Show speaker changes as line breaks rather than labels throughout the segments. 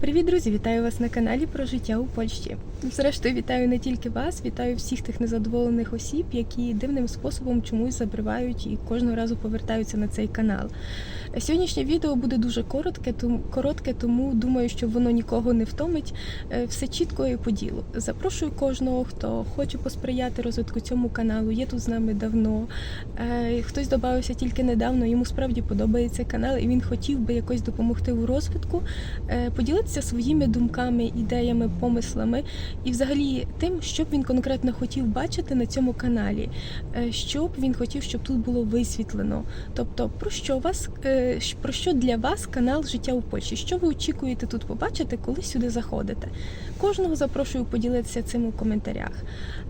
Привіт, друзі! Вітаю вас на каналі про життя у Польщі. Зрештою, вітаю не тільки вас, вітаю всіх тих незадоволених осіб, які дивним способом чомусь забривають і кожного разу повертаються на цей канал. Сьогоднішнє відео буде дуже коротке, тому коротке, тому думаю, що воно нікого не втомить. Е, Все чітко і по ділу. Запрошую кожного, хто хоче посприяти розвитку цьому каналу. Є тут з нами давно. Е, Хтось додався тільки недавно. Йому справді подобається канал, і він хотів би якось допомогти у розвитку, е, поділитися своїми думками, ідеями, помислами і, взагалі, тим, що б він конкретно хотів бачити на цьому каналі, е, що б він хотів, щоб тут було висвітлено. Тобто, про що вас е, про що для вас канал Життя у Польщі? Що ви очікуєте тут побачити, коли сюди заходите? Кожного запрошую поділитися цим у коментарях.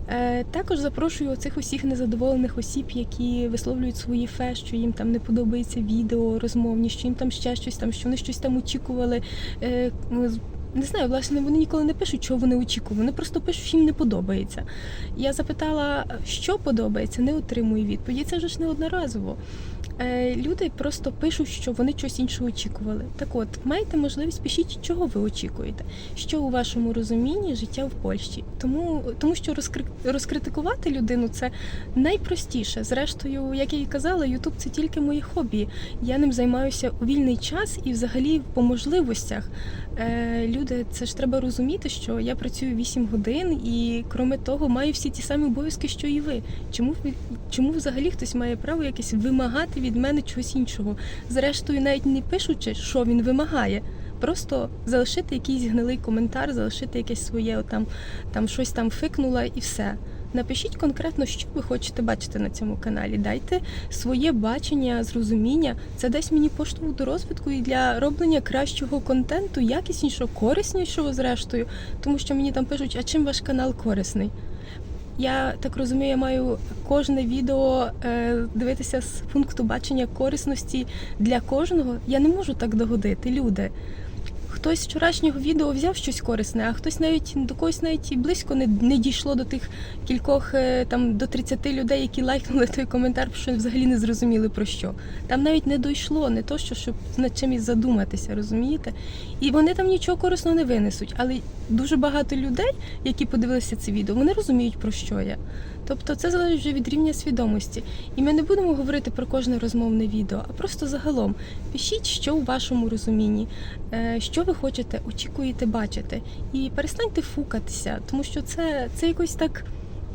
Е, Також запрошую оцих усіх незадоволених осіб, які висловлюють свої фе, що їм там не подобається відео розмовні, що їм там ще щось там, що вони щось там очікували. Ну, Не знаю, власне, вони ніколи не пишуть, чого вони очікували. Вони просто пишуть, що їм не подобається. Я запитала, що подобається, не отримую відповіді. Це вже ж не одноразово. Е, Люди просто пишуть, що вони щось інше очікували. Так от, маєте можливість пишіть, чого ви очікуєте, що у вашому розумінні життя в Польщі. Тому, тому що розкри... розкритикувати людину це найпростіше. Зрештою, як я і казала, Ютуб це тільки моє хобі. Я ним займаюся у вільний час і взагалі по можливостях. Е, люди, це ж треба розуміти, що я працюю 8 годин і кроме того маю всі ті самі обов'язки, що і ви. Чому чому взагалі хтось має право якесь вимагати від мене чогось іншого? Зрештою, навіть не пишучи, що він вимагає. Просто залишити якийсь гнилий коментар, залишити якесь своє там, там щось там фикнула і все. Напишіть конкретно, що ви хочете бачити на цьому каналі. Дайте своє бачення, зрозуміння. Це дасть мені поштовх до розвитку і для роблення кращого контенту, якіснішого, кориснішого, зрештою. Тому що мені там пишуть, а чим ваш канал корисний? Я так розумію, маю кожне відео е, дивитися з пункту бачення корисності для кожного. Я не можу так догодити, люди. Хтось з вчорашнього відео взяв щось корисне, а хтось навіть до когось навіть і близько не, не дійшло до тих кількох е, там до 30 людей, які лайкнули той коментар, що взагалі не зрозуміли про що. Там навіть не дійшло, не то, що щоб над чимось задуматися, розумієте? І вони там нічого корисного не винесуть. Але дуже багато людей, які подивилися це відео, вони розуміють про що я. Тобто це залежить вже від рівня свідомості. І ми не будемо говорити про кожне розмовне відео, а просто загалом пишіть, що у вашому розумінні, е, що ви хочете, очікуєте бачити. І перестаньте фукатися, тому що це, це якось так.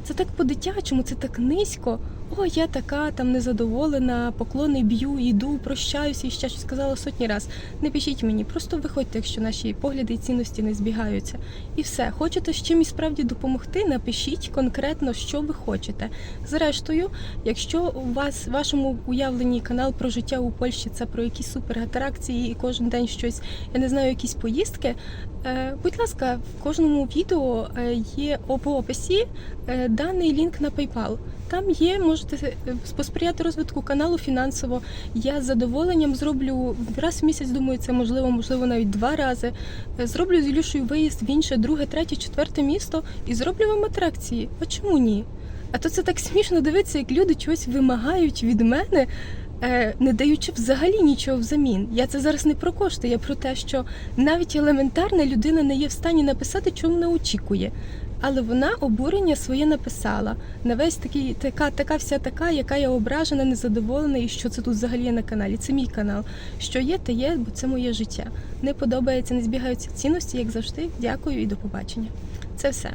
Це так по-дитячому, це так низько. О, я така там незадоволена, поклони б'ю, йду, прощаюся і ще щось сказала сотні раз. Не пишіть мені, просто виходьте, якщо наші погляди і цінності не збігаються. І все, хочете з чимось справді допомогти, напишіть конкретно, що ви хочете. Зрештою, якщо у вас в вашому уявленні канал про життя у Польщі це про якісь суператракції і кожен день щось, я не знаю, якісь поїздки. е, Будь ласка, в кожному відео е, є в описі е, даний лінк на PayPal. Там є, можете е, посприяти розвитку каналу фінансово. Я з задоволенням зроблю раз в місяць, думаю, це можливо, можливо, навіть два рази. Е, Зроблю з Ілюшею виїзд в інше, друге, третє, четверте місто і зроблю вам атракції. А чому ні? А то це так смішно дивитися, як люди чогось вимагають від мене, е, не даючи взагалі нічого взамін. Я це зараз не про кошти, я про те, що навіть елементарна людина не є в стані написати, чого вона очікує. Але вона обурення своє написала на весь такий, така, така вся така, яка я ображена, незадоволена, і що це тут взагалі є на каналі. Це мій канал. Що є, те є, бо це моє життя. Не подобається, не збігаються цінності, як завжди. Дякую і до побачення. Це все.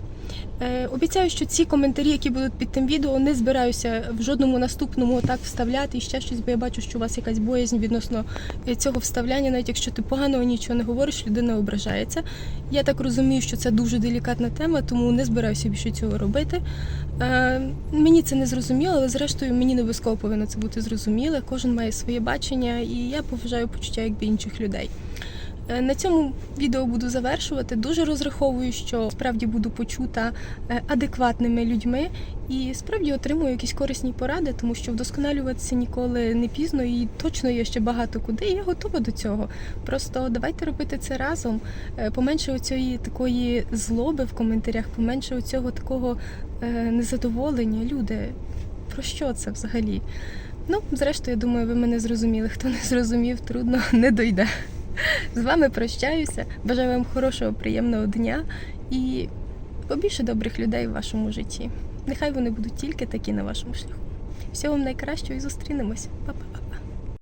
Е, обіцяю, що ці коментарі, які будуть під тим відео, не збираюся в жодному наступному так вставляти і ще щось, бо я бачу, що у вас якась боязнь відносно е, цього вставляння, навіть якщо ти поганого нічого не говориш, людина ображається. Я так розумію, що це дуже делікатна тема, тому не збираюся більше цього робити. Е, мені це не зрозуміло, але зрештою мені не обов'язково повинно це бути зрозуміле. Кожен має своє бачення, і я поважаю почуття якби інших людей. Е, На цьому відео буду завершувати. Дуже розраховую, що справді буду почута е, адекватними людьми і справді отримую якісь корисні поради, тому що вдосконалюватися ніколи не пізно і точно є ще багато куди. і Я готова до цього. Просто давайте робити це разом. Е, Поменше оцієї такої злоби в коментарях, поменше оцього такого незадоволення. Люди, про що це взагалі? Ну, зрештою, я думаю, ви мене зрозуміли. Хто не зрозумів, трудно не дойде. З вами прощаюся. Бажаю вам хорошого, приємного дня і побільше добрих людей в вашому житті. Нехай вони будуть тільки такі на вашому шляху. Всього вам найкращого і зустрінемось. Па-па.